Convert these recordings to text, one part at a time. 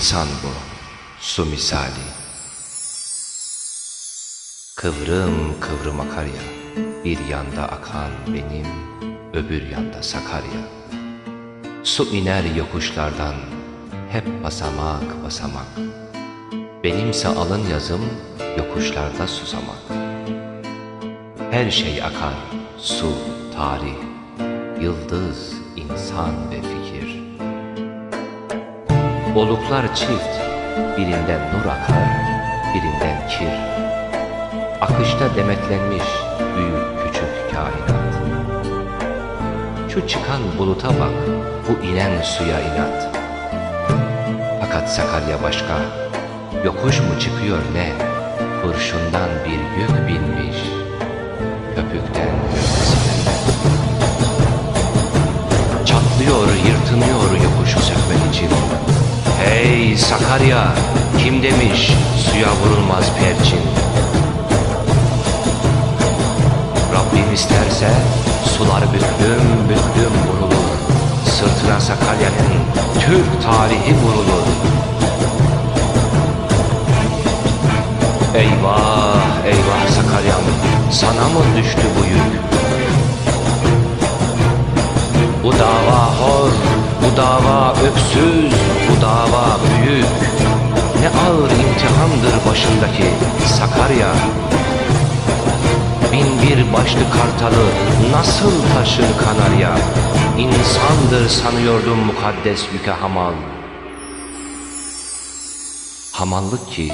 İnsan bu, su misali. Kıvrım kıvrım akar ya, bir yanda akan benim, öbür yanda Sakarya. Su iner yokuşlardan, hep basamak basamak. Benimse alın yazım, yokuşlarda susamak. Her şey akar, su, tarih, yıldız, insan ve fikir. Oluklar çift, birinden nur akar, birinden kir. Akışta demetlenmiş büyük küçük kainat. Şu çıkan buluta bak, bu inen suya inat. Fakat Sakarya başka, yokuş mu çıkıyor ne? Kurşundan bir yük binmiş, köpükten. Çatlıyor, yırtınıyor yokuşu sökmek için. Hey Sakarya, kim demiş suya vurulmaz perçin? Rabbim isterse sular büklüm büklüm vurulur. Sırtına Sakarya'nın Türk tarihi vurulur. Eyvah eyvah Sakarya'm sana mı düştü bu yük? Bu dava hor, bu dava öksüz, dava büyük. Ne ağır imtihandır başındaki Sakarya. Bin bir başlı kartalı nasıl taşır kanarya? İnsandır sanıyordum mukaddes yüke hamal. Hamallık ki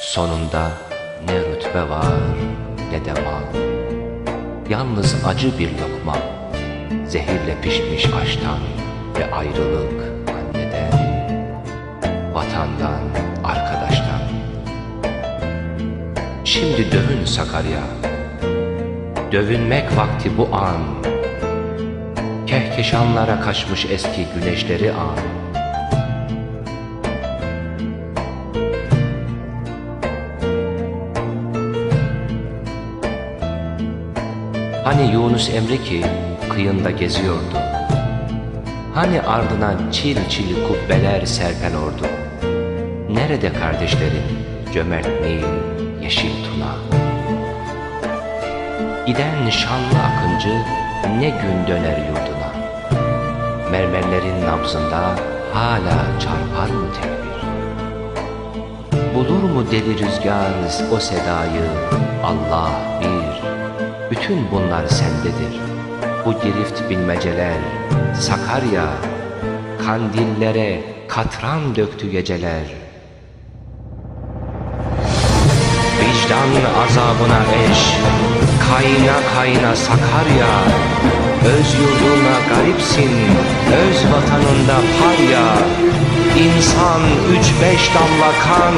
sonunda ne rütbe var ne de mal. Yalnız acı bir lokma, zehirle pişmiş aştan ve ayrılık vatandan, arkadaştan. Şimdi dövün Sakarya, dövünmek vakti bu an. Kehkeşanlara kaçmış eski güneşleri an. Hani Yunus Emre ki kıyında geziyordu. Hani ardına çil çil kubbeler serpen ordu. Nerede kardeşlerin cömert Nil, yeşil Tuna? Giden şanlı akıncı ne gün döner yurduna? Mermerlerin nabzında hala çarpar mı tekbir? Bulur mu deli rüzgar o sedayı? Allah bir, bütün bunlar sendedir. Bu girift bilmeceler, Sakarya, kandillere katran döktü geceler. Vicdan azabına eş, kayna kayna Sakarya, öz yurduna garipsin, öz vatanında parya. İnsan üç beş damla kan,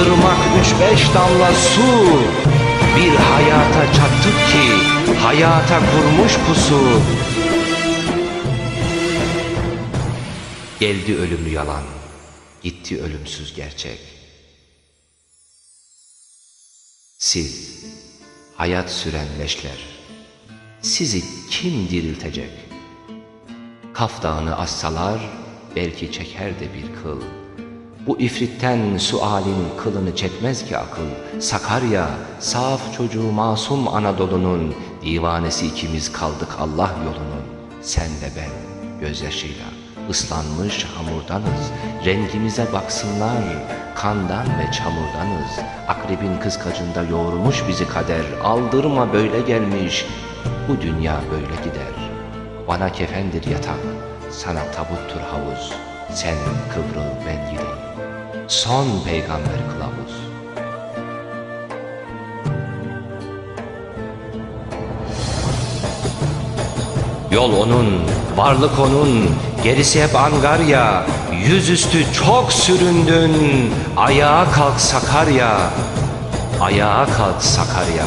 ırmak üç beş damla su. Bir hayata çattık ki hayata kurmuş pusu. Geldi ölümlü yalan, gitti ölümsüz gerçek. Siz, hayat süren leşler, sizi kim diriltecek? Kaf dağını assalar, belki çeker de bir kıl. Bu ifritten sualin kılını çekmez ki akıl. Sakarya, saf çocuğu masum Anadolu'nun divanesi ikimiz kaldık Allah yolunun. Sen de ben gözyaşıyla ıslanmış hamurdanız. Rengimize baksınlar, kandan ve çamurdanız. Akrebin kıskacında yoğurmuş bizi kader. Aldırma böyle gelmiş, bu dünya böyle gider. Bana kefendir yatak, sana tabuttur havuz. Sen kıvrıl ben gideyim. Son peygamber kılavuz. Yol onun, varlık onun, gerisi hep angarya. Yüzüstü çok süründün, ayağa kalk Sakarya. Ayağa kalk Sakarya.